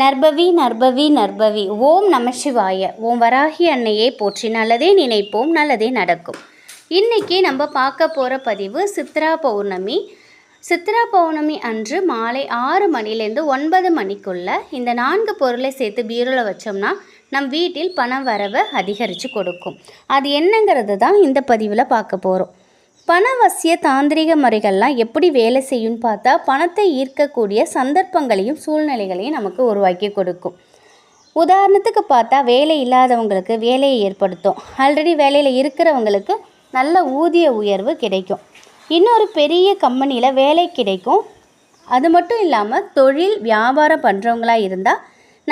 நர்பவி நர்பவி நர்பவி ஓம் நம சிவாய. ஓம் வராகி அன்னையே போற்றி நல்லதே நினைப்போம் நல்லதே நடக்கும். இன்றைக்கி நம்ம பார்க்க போகிற பதிவு சித்ரா பௌர்ணமி. சித்ரா பௌர்ணமி அன்று மாலை ஆறு மணிலேருந்து ஒன்பது மணிக்குள்ள இந்த நான்கு பொருளை சேர்த்து பீரோவில் வச்சோம்னா நம் வீட்டில் பண வரவை அதிகரித்து கொடுக்கும். அது என்னங்கிறது தான் இந்த பதிவில் பார்க்க போகிறோம் பணவசிய தாந்திரிக முறைகள்லாம் எப்படி வேலை செய்யும்னு பார்த்தா பணத்தை ஈர்க்கக்கூடிய சந்தர்ப்பங்களையும் சூழ்நிலைகளையும் நமக்கு உருவாக்கி கொடுக்கும். உதாரணத்துக்கு பார்த்தா வேலை இல்லாதவங்களுக்கு வேலையை ஏற்படுத்தும். ஆல்ரெடி வேலையில் இருக்கிறவங்களுக்கு நல்ல ஊதிய உயர்வு கிடைக்கும். இன்னொரு பெரிய கம்பெனியில் வேலை கிடைக்கும். அது மட்டும் இல்லாமல் தொழில் வியாபாரம் பண்ணுறவங்களா இருந்தால்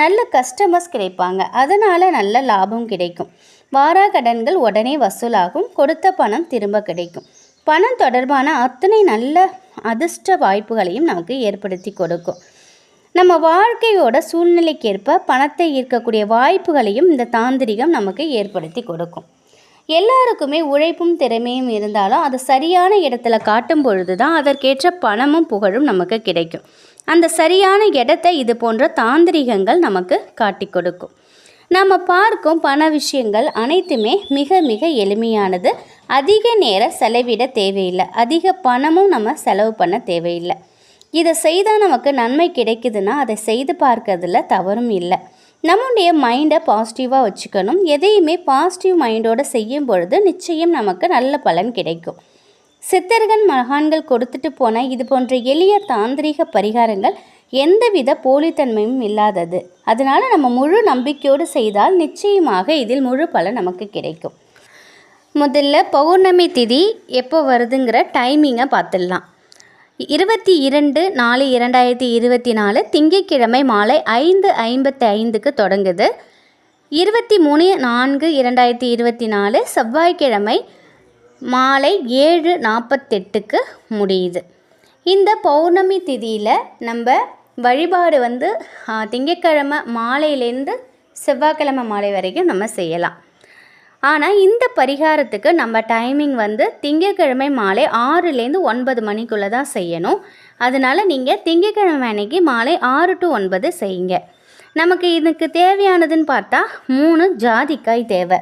நல்ல கஸ்டமர்ஸ் கிடைப்பாங்க. அதனால் நல்ல லாபம் கிடைக்கும். வாரா கடன்கள் உடனே வசூலாகும். கொடுத்த பணம் திரும்ப கிடைக்கும். பணம் தொடர்பான அத்தனை நல்ல அதிர்ஷ்ட வாய்ப்புகளையும் நமக்கு ஏற்படுத்தி கொடுக்கும். நம்ம வாழ்க்கையோட சூழ்நிலைக்கேற்ப பணத்தை ஈர்க்கக்கூடிய வாய்ப்புகளையும் இந்த தாந்திரிகம் நமக்கு ஏற்படுத்தி கொடுக்கும். எல்லாருக்குமே உழைப்பும் திறமையும் இருந்தாலும் அது சரியான இடத்துல காட்டும் பொழுது தான் அதற்கேற்ற பணமும் புகழும் நமக்கு கிடைக்கும். அந்த சரியான இடத்தை இது போன்ற தாந்திரிகங்கள் நமக்கு காட்டி கொடுக்கும். நம்ம பார்க்கும் பண விஷயங்கள் அனைத்துமே மிக மிக எளிமையானது. அதிக நேரம் செலவிட தேவையில்லை. அதிக பணமும் நம்ம செலவு பண்ண தேவையில்லை. இதை செய்தால் நமக்கு நன்மை கிடைக்குதுன்னா அதை செய்து பார்க்கறதுல தவறும் இல்லை. நம்முடைய மைண்டை பாசிட்டிவாக வச்சுக்கணும். எதையுமே பாசிட்டிவ் மைண்டோடு செய்யும் பொழுது நிச்சயம் நமக்கு நல்ல பலன் கிடைக்கும். சித்தர்கள் மகான்கள் கொடுத்துட்டு போன இது போன்ற எளிய தாந்திரிக பரிகாரங்கள் எந்தவித போலித்தன்மையும் இல்லாதது. அதனால் நம்ம முழு நம்பிக்கையோடு செய்தால் நிச்சயமாக இதில் முழு பலன் நமக்கு கிடைக்கும். முதல்ல பௌர்ணமி திதி எப்போ வருதுங்கிற டைமிங்கை பார்த்துடலாம். இருபத்தி இரண்டு நாலு இரண்டாயிரத்தி இருபத்தி நாலு திங்கட்கிழமை மாலை ஐந்து ஐம்பத்தி ஐந்துக்கு தொடங்குது. இருபத்தி மூணு நான்கு இரண்டாயிரத்தி இருபத்தி நாலு செவ்வாய்க்கிழமை மாலை ஏழு நாற்பத்தெட்டுக்கு முடியுது. இந்த பௌர்ணமி திதியில் நம்ம வழிபாடு வந்து திங்கட்கிழமை மாலையிலேருந்து செவ்வாய்க்கிழமை மாலை வரைக்கும் நம்ம செய்யலாம். ஆனால் இந்த பரிகாரத்துக்கு நம்ம டைமிங் வந்து திங்கக்கிழமை மாலை ஆறுலேருந்து ஒன்பது மணிக்குள்ளே தான் செய்யணும். அதனால் நீங்கள் திங்கட்கிழமை அன்னைக்கு மாலை ஆறு டு ஒன்பது செய்யுங்க. நமக்கு இதுக்கு தேவையானதுன்னு பார்த்தா மூணு ஜாதிக்காய் தேவை.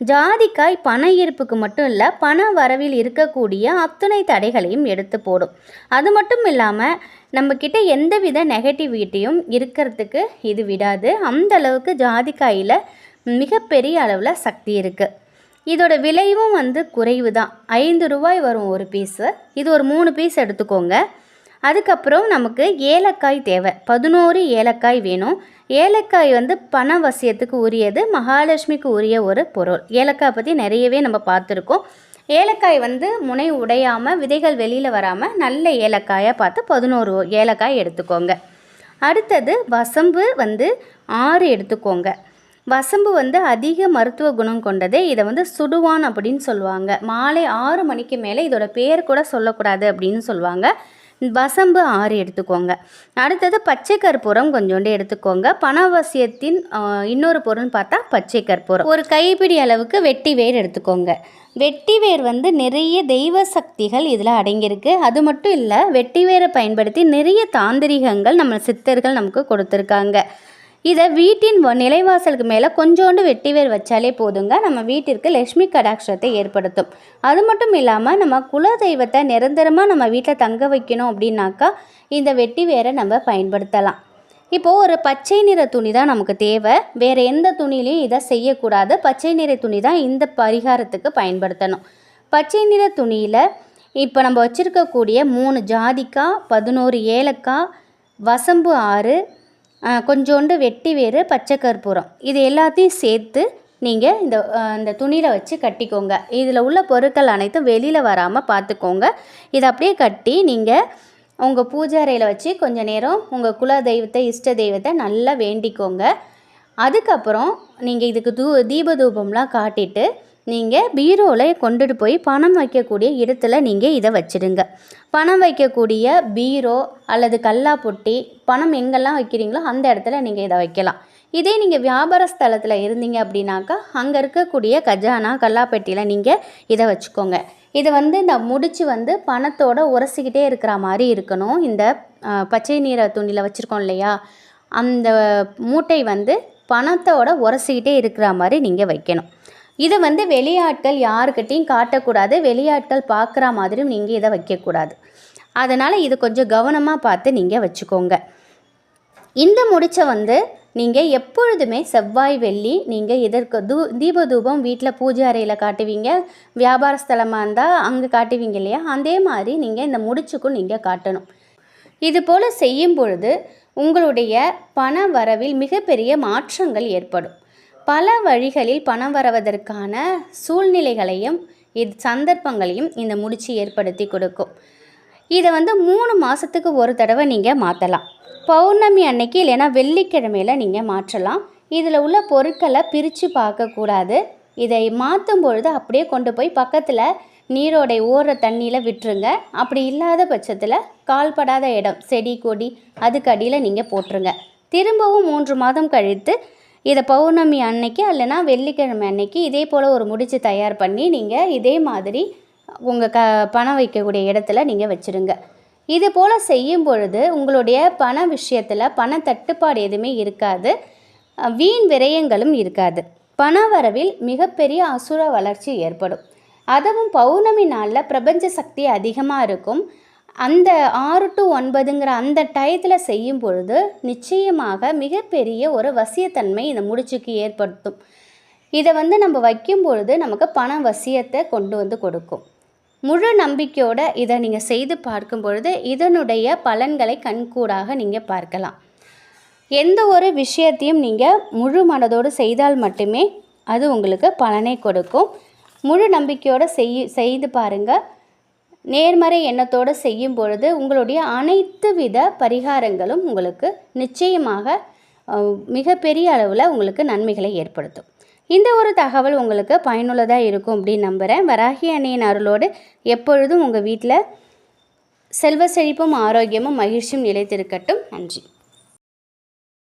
ஜாதிக்காய் பண ஈர்ப்புக்கு மட்டும் இல்லை பண வரவில் இருக்கக்கூடிய அத்துணை தடைகளையும் எடுத்து போடும். அது மட்டும் இல்லாமல் நம்மக்கிட்ட எந்தவித நெகட்டிவிட்டியும் இருக்கிறதுக்கு இது விடாது. அந்த அளவுக்கு ஜாதிக்காயில் மிகப்பெரிய அளவில் சக்தி இருக்குது இதோட விலையும் வந்து குறைவு தான் ஐந்து ரூபாய் வரும் ஒரு பீஸு இது ஒரு மூணு பீஸ் எடுத்துக்கோங்க. அதுக்கப்புறம் நமக்கு ஏலக்காய் தேவை. பதினோரு ஏலக்காய் வேணும். ஏலக்காய் வந்து பண வசியத்துக்கு உரியது மகாலட்சுமிக்கு உரிய ஒரு பொருள். ஏலக்காய் பற்றி நிறையவே நம்ம பார்த்துருக்கோம். ஏலக்காய் வந்து முனை உடையாமல் விதைகள் வெளியில் வராமல் நல்ல ஏலக்காயை பார்த்து பதினோரு ஏலக்காய் எடுத்துக்கோங்க. அடுத்தது வசம்பு வந்து ஆறு எடுத்துக்கோங்க. வசம்பு வந்து அதிக மருத்துவ குணம் கொண்டது இதை வந்து சுடுவான் அப்படின்னு சொல்லுவாங்க. மாலை ஆறு மணிக்கு மேலே இதோட பேர் கூட சொல்லக்கூடாது அப்படின்னு சொல்லுவாங்க. வசம்பு ஆறு எடுத்துக்கோங்க. அடுத்தது பச்சை கற்பூரம் கொஞ்சோண்டு எடுத்துக்கோங்க. பணவசியத்தின் இன்னொரு பொருள்னு பார்த்தா பச்சை கற்பூரம். ஒரு கைப்பிடி அளவுக்கு வெட்டி வேர் எடுத்துக்கோங்க. வெட்டி வேர் வந்து நிறைய தெய்வ சக்திகள் இதில் அடங்கியிருக்கு. அது மட்டும் இல்லை வெட்டி வேரை பயன்படுத்தி நிறைய தாந்திரிகங்கள் நம்ம சித்தர்கள் நமக்கு கொடுத்துருக்காங்க. இதை வீட்டின் வ- நிலைவாசலுக்கு மேலே கொஞ்சோண்டு வெட்டி வேர் வச்சாலே போதுங்க. நம்ம வீட்டிற்கு லக்ஷ்மி கடாட்சத்தை ஏற்படுத்தும். அது மட்டும் இல்லாமல் நம்ம குல தெய்வத்தை நிரந்தரமாக நம்ம வீட்டில் தங்க வைக்கணும் அப்படின்னாக்கா இந்த வெட்டி வேரை நம்ம பயன்படுத்தலாம். இப்போது ஒரு பச்சை நிற துணி தான் நமக்கு தேவை. வேறு எந்த துணிலையும் இதை செய்யக்கூடாது. பச்சை நிற துணி தான் இந்த பரிகாரத்துக்கு பயன்படுத்தணும். பச்சை நிற துணியில் இப்போ நம்ம வச்சுருக்கக்கூடிய மூணு ஜாதிக்காய் பதினோரு ஏலக்காய் வசம்பு ஆறு கொஞ்சோண்டு வெட்டி வேறு பச்சை கற்பூரம். இது எல்லாத்தையும் சேர்த்து நீங்கள் இந்த இந்த துணியில் வச்சு கட்டிக்கோங்க. இதில் உள்ள பொருட்கள் அனைத்தும் வெளியில் வராமல் பார்த்துக்கோங்க. இதை அப்படியே கட்டி நீங்கள் உங்கள் பூஜை அறையில் வச்சு கொஞ்சம் நேரம் உங்கள் குல தெய்வத்தை இஷ்ட தெய்வத்தை நல்லா வேண்டிக்கோங்க. அதுக்கப்புறம் நீங்கள் இதுக்கு தூ தீப தூபம்லாம் காட்டிட்டு நீங்கள் பீரோவில் கொண்டுட்டு போய் பணம் வைக்கக்கூடிய இடத்துல நீங்கள் இதை வச்சுடுங்க. பணம் வைக்கக்கூடிய பீரோ அல்லது கல்லா பொட்டி பணம் எங்கெல்லாம் வைக்கிறீங்களோ அந்த இடத்துல நீங்கள் இதை வைக்கலாம். இதே நீங்கள் வியாபார ஸ்தலத்தில் இருந்தீங்க அப்படின்னாக்கா அங்கே இருக்கக்கூடிய கஜானா கல்லாப்பெட்டியில் நீங்கள் இதை வச்சுக்கோங்க. இது வந்து இந்த முடிச்சு வந்து பணத்தோட உரசிக்கிட்டே இருக்கிற மாதிரி இருக்கணும். இந்த பச்சை நீர துணியில் வச்சுருக்கோம் இல்லையா? அந்த மூட்டை வந்து பணத்தோட உரசிக்கிட்டே இருக்கிற மாதிரி நீங்கள் வைக்கணும். இதை வந்து வெளியாட்கள் யாருக்கிட்டையும் காட்டக்கூடாது. வெளியாட்கள் பார்க்குற மாதிரியும் நீங்கள் இதை வைக்கக்கூடாது. அதனால் இது கொஞ்சம் கவனமாக பார்த்து நீங்கள் வச்சுக்கோங்க. இந்த முடிச்சை வந்து நீங்கள் எப்பொழுதுமே செவ்வாய் வெள்ளி நீங்கள் இதற்கு தூ தீப தூபம் வீட்டில் பூஜை அறையில் காட்டுவீங்க. வியாபார ஸ்தலமாக இருந்தால் அங்கே காட்டுவீங்க இல்லையா? அதே மாதிரி நீங்கள் இந்த முடிச்சுக்கும் நீங்கள் காட்டணும். இது போல் செய்யும் பொழுது உங்களுடைய பண வரவில் மிகப்பெரிய மாற்றங்கள் ஏற்படும். பல வழிகளில் பணம் வரவதற்கான சூழ்நிலைகளையும் இது சந்தர்ப்பங்களையும் இந்த முடிச்சு ஏற்படுத்தி கொடுக்கும். இதை வந்து மூணு மாதத்துக்கு ஒரு தடவை நீங்கள் மாற்றலாம் பௌர்ணமி அன்னைக்கு இல்லைன்னா வெள்ளிக்கிழமையில் நீங்கள் மாற்றலாம். இதில் உள்ள பொருட்களை பிரித்து பார்க்கக்கூடாது இதை மாற்றும் பொழுது அப்படியே கொண்டு போய் பக்கத்தில் நீரோடை ஓடுற தண்ணியில் விட்டுருங்க. அப்படி இல்லாத பட்சத்தில் கால்படாத இடம் செடி கொடி அதுக்கு அடியில் நீங்கள் போட்டுருங்க. திரும்பவும் மூன்று மாதம் கழித்து இதை பௌர்ணமி அன்னைக்கு இல்லைன்னா வெள்ளிக்கிழமை அன்னைக்கு இதே போல் ஒரு முடிச்சு தயார் பண்ணி நீங்கள் இதே மாதிரி உங்கள் க பணம் வைக்கக்கூடிய இடத்துல நீங்கள் வச்சுருங்க. இது போல் செய்யும் பொழுது உங்களுடைய பண விஷயத்தில் பண தட்டுப்பாடு எதுவுமே இருக்காது. வீண் விரயங்களும் இருக்காது. பண வரவில் மிகப்பெரிய அசுர வளர்ச்சி ஏற்படும். அதுவும் பௌர்ணமி நாளில் பிரபஞ்ச சக்தி அதிகமாக இருக்கும். அந்த ஆறு டு ஒன்பதுங்கிற அந்த டயத்தில் செய்யும் பொழுது நிச்சயமாக மிகப்பெரிய ஒரு வசியத்தன்மை இந்த முடிச்சுக்கு ஏற்படுத்தும். இதை வந்து நம்ம வைக்கும் பொழுது நமக்கு பண வசியத்தை கொண்டு வந்து கொடுக்கும். முழு நம்பிக்கையோடு இதை நீங்கள் செய்து பார்க்கும் பொழுது இதனுடைய பலன்களை கண்கூடாக நீங்கள் பார்க்கலாம். எந்த ஒரு விஷயத்தையும் நீங்கள் முழு மனதோடு செய்தால் மட்டுமே அது உங்களுக்கு பலனை கொடுக்கும். முழு நம்பிக்கையோடு செய் செய்து பாருங்கள் நேர்மறை எண்ணத்தோடு செய்யும் பொழுது உங்களுடைய அனைத்து வித பரிகாரங்களும் உங்களுக்கு நிச்சயமாக மிகப்பெரிய அளவில் உங்களுக்கு நன்மைகளை ஏற்படுத்தும். இந்த ஒரு தகவல் உங்களுக்கு பயனுள்ளதாக இருக்கும் அப்படின்னு நம்புகிறேன் வராகி அணியின் அருளோடு எப்பொழுதும் உங்கள் வீட்டில் செல்வ செழிப்பும் ஆரோக்கியமும் மகிழ்ச்சியும் நிலைத்திருக்கட்டும். நன்றி.